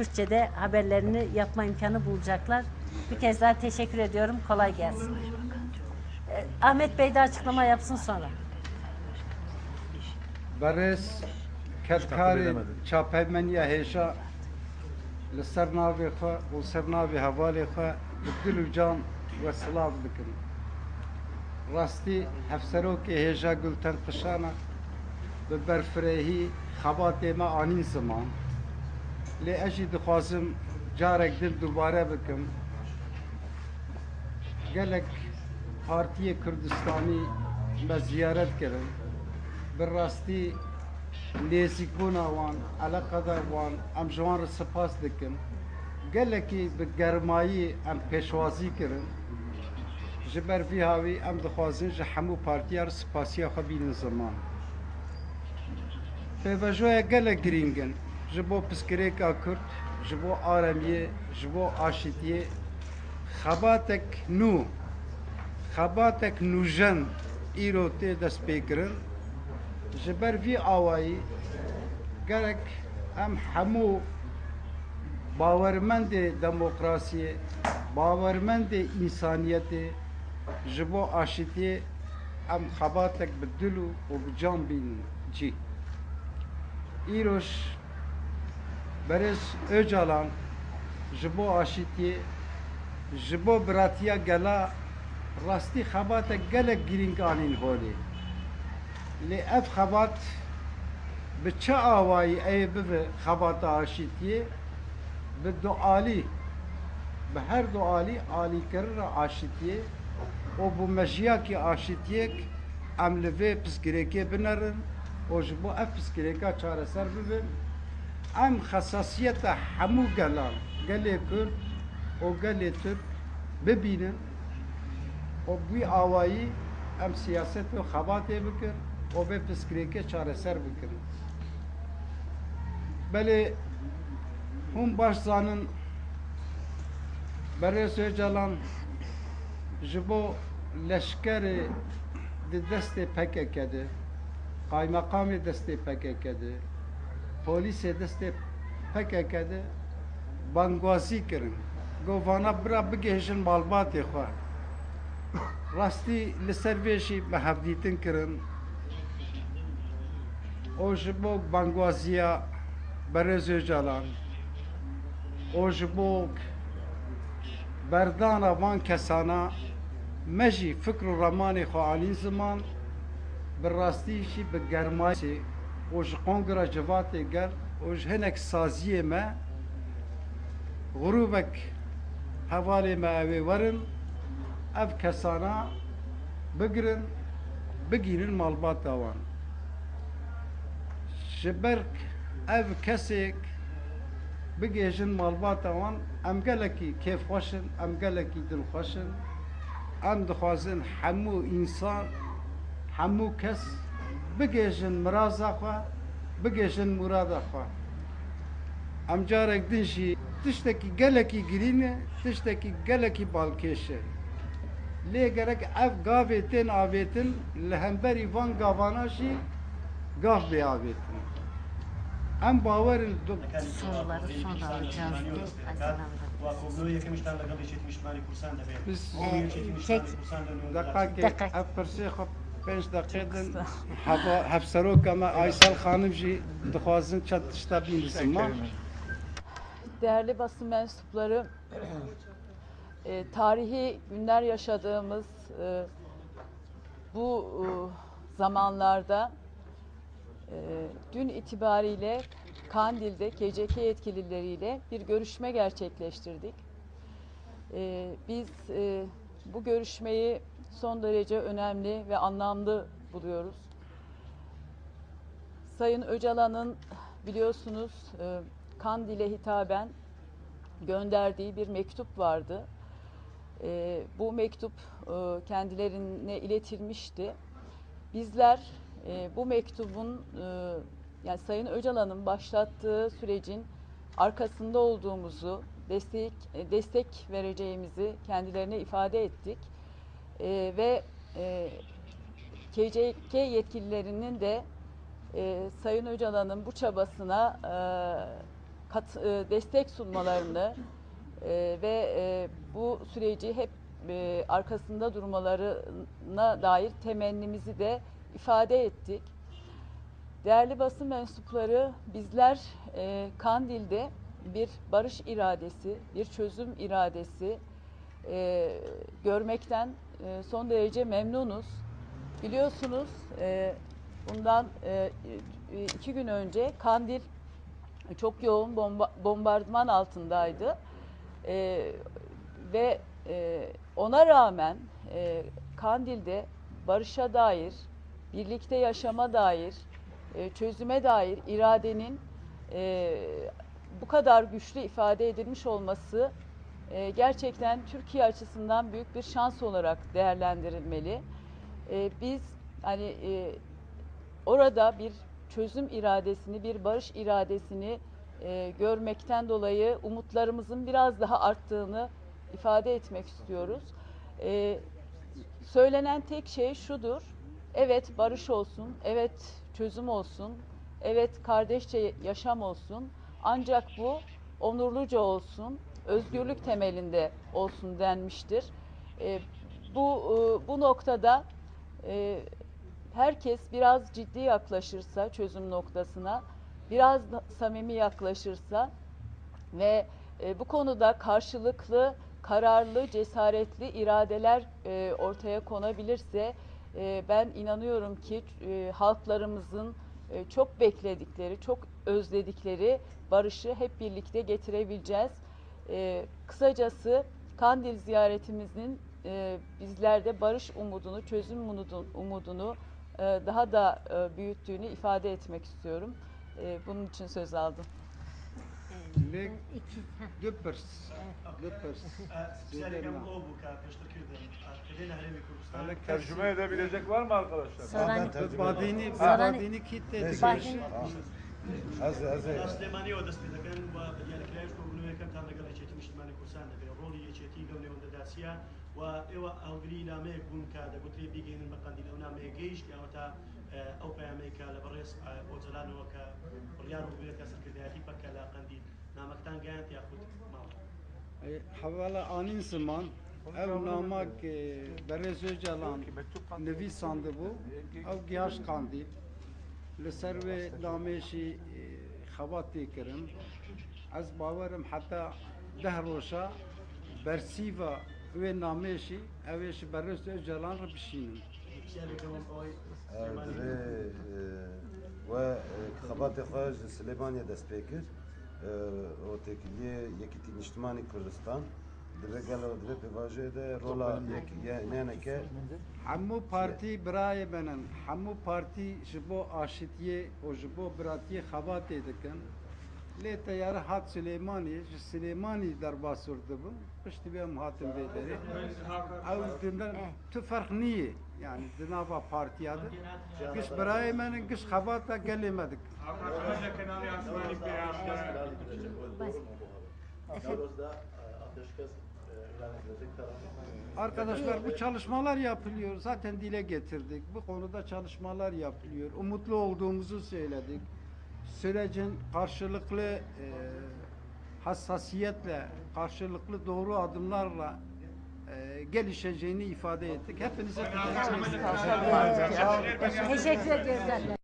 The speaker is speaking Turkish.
Kürtçe'de haberlerini yapma imkanı bulacaklar. Bir kez daha teşekkür ediyorum. Kolay gelsin. Ee, Ahmet Bey de açıklama yapsın sonra. برس Şarkı کتکاری bilemedi. چاپیمنی هیشا لسر ناوی خوا و سر ناوی حوالی خوا بدل و جان و سلاف بکن راستی هفسرو که هیجا گلتن قشانا به برفرهی خبات ما آنین زمان لێ ئەشی دخوازم جارێک دل دووبارە بکەم gelek Partiye Kürdistanî me ziyaret kirin. Bi rastî nêzîkbûna wan, eleqeda wan em ji wan re spas dikin. Gelekî bi germayî em pêşwazî kirin. Ji ber vî hawî em dixwazin ji hemû partiya spasiya xebînin ziman. Pêvejoya gelek girîngin. وجوه گلک گرینگن جبو پسکریکا کرد جبو آرمیه جبو آشتیه خباتک نو خباتک نوجن ایرو تی دست پیکرن ji ber vî awayî gerek em hemû bawermendê demokrasiyê, bawermendê însaniyetê ji bo aşitiyê em xebatek bi dil û û bi can bînin cî. Îroj Berez Öcalan ji bo aşitiyê ji bo biratiya gela rastî xebata gelek girîng anîn holê. Lê ev xebat bi çi awayî ey bibe xebata aşitiyê bi dualî bi her dualî alîkirira aşitiyê û bu mejiyakî aşitiyek em li vê piskirekê binerin û ji bo ev piskirêka çareser bibin ام خصاصیت همو گلان گلی کرد و گلی ترک ببینن و بی آوایی ام سیاست و خباته بکر و به پسکریکه چاره سر بکر بله هم باش زانن برای سوچالان جبو لشکر دی دست پکه کده قایمقام دست پکه کده پولیس دست پکه کده بانگوازی کرن. گوانا برا بگهشن مالبات خواه راستی لسر ویشی به هفدیتن کرن. او جبو بانگوازیا برز جلان. او جبو بردانا وان کسانا مجی فکر و رمان خوالین زمان براستیشی به گرمایی وش قنقرة جفاتي قال وش هنك سازية ما غروبك حوالي ما ورن اف كسانا بقرن بقين المالبات داوان شبرك اف كسيك بقيجن مالبات اوان ام قالكي كيف خوشن ام قالكي دل خوشن ام دخوازن حمو انسان حمو كس miraza xwe bigêjin murada xwe em carek din jî tiştekî gelekî girîn e tiştekî gelekî balkêş e lê gerek ev gavê tên avêtin li hemberî van gavana jî gav bê avêtin. Em bawerin Soruları sonra alacağız diye hazırlandık. وخبرو یکم اشتغال لگل ایشت مشتمالی پرسان دبیر Biz Bugün çekim tek- iştahı pursan dönüyor. دقیقه Dakika. ev pirsê xwe pênc deqîdin heva hevseroka me Aysel xanim jî dixwazin çend tişta bînisin ma. Değerli basın mensupları, e, tarihi günler yaşadığımız e, bu e, zamanlarda e, dün itibariyle Kandil'de KCK yetkilileriyle bir görüşme gerçekleştirdik. E, biz e, bu görüşmeyi son derece önemli ve anlamlı buluyoruz. Sayın Öcalan'ın biliyorsunuz e, Kandil'e hitaben gönderdiği bir mektup vardı. E, bu mektup e, kendilerine iletilmişti. Bizler bu mektubun yani Sayın Öcalan'ın başlattığı sürecin arkasında olduğumuzu, destek destek vereceğimizi kendilerine ifade ettik. E, ve e, KCK yetkililerinin de e, Sayın Öcalan'ın bu çabasına e, kat- e, destek sunmalarını e, ve e, bu süreci hep e, arkasında durmalarına dair temennimizi de ifade ettik. Değerli basın mensupları bizler e, Kandil'de bir barış iradesi, bir çözüm iradesi e, görmekten e, son derece memnunuz. Biliyorsunuz e, bundan e, e, iki gün önce Kandil çok yoğun bomba, bombardıman altındaydı. E, ve e, ona rağmen e, Kandil'de barışa dair, birlikte yaşama dair, e, çözüme dair iradenin e, bu kadar güçlü ifade edilmiş olması e, gerçekten Türkiye açısından büyük bir şans olarak değerlendirilmeli. E, biz hani e, orada bir çözüm iradesini, bir barış iradesini e, görmekten dolayı umutlarımızın biraz daha arttığını ifade etmek istiyoruz. E, söylenen tek şey şudur. Evet barış olsun, evet çözüm olsun, evet kardeşçe yaşam olsun. Ancak bu onurluca olsun, özgürlük temelinde olsun denmiştir. E, bu e, bu noktada e, herkes biraz ciddi yaklaşırsa çözüm noktasına, biraz samimi yaklaşırsa ve e, bu konuda karşılıklı, kararlı, cesaretli iradeler e, ortaya konabilirse e, ben inanıyorum ki e, halklarımızın e, çok bekledikleri, çok özledikleri barışı hep birlikte getirebileceğiz. E, kısacası Kandil ziyaretimizin e, bizlerde barış umudunu, çözüm umudunu e, daha da e, büyüttüğünü ifade etmek istiyorum. E, bunun için söz aldım. Lek Düppers. Düppers. Yani tercüme edebilecek var mı arkadaşlar? Sarani. Badini, badini kitle. Badini. Az az. Slemani odasında ben bu yani کورتی گەونەوەندە داسیە و ئێوە ئەڵگری نامەیە بوون کە دەگوترێ بیگەێنن بە قندیل ئەو نامەیە گەیشت یاوەتا ئەو پامەیکە لە بەڕێز بۆجلانەوە کە بڕیان بێت کە سەرکردایەتی پەکە لە قندیل نامەکتان گەیانت یاخود ماڵ. حوالا آنین سمان ev namak Berez Öcalan nivîsandı bû ew giyaş qandî li ser wê namê jî xebat tê kirin ez bawerim heta deh roşa برسیوا و نامشی اویش برست جلان را بشینم و خبات خواهش سلیمانی دست پیکر و تکیه یکی تی نشتمانی کردستان در گل و در پیواجه ده رولا یکی نه که همو پارتی برای بنن همو پارتی شبو آشتیه و شبو براتی خواته دکن Lê teyare hat Süleymaniyê ji Silêmanî derbasûr dibin. Piştî vê em hatin vê derê. Ew dindan tu ferq niye. Yani di nava partiya de. Giş birayê me nin giş xebata gelê me dik. Arkadaşlar bu çalışmalar yapılıyor. Zaten dile getirdik. Bu konuda çalışmalar yapılıyor. Umutlu olduğumuzu söyledik. Sürecin karşılıklı e, hassasiyetle, karşılıklı doğru adımlarla e, gelişeceğini ifade ettik. Hepinize teşekkür ederim. Teşekkür ediyoruz.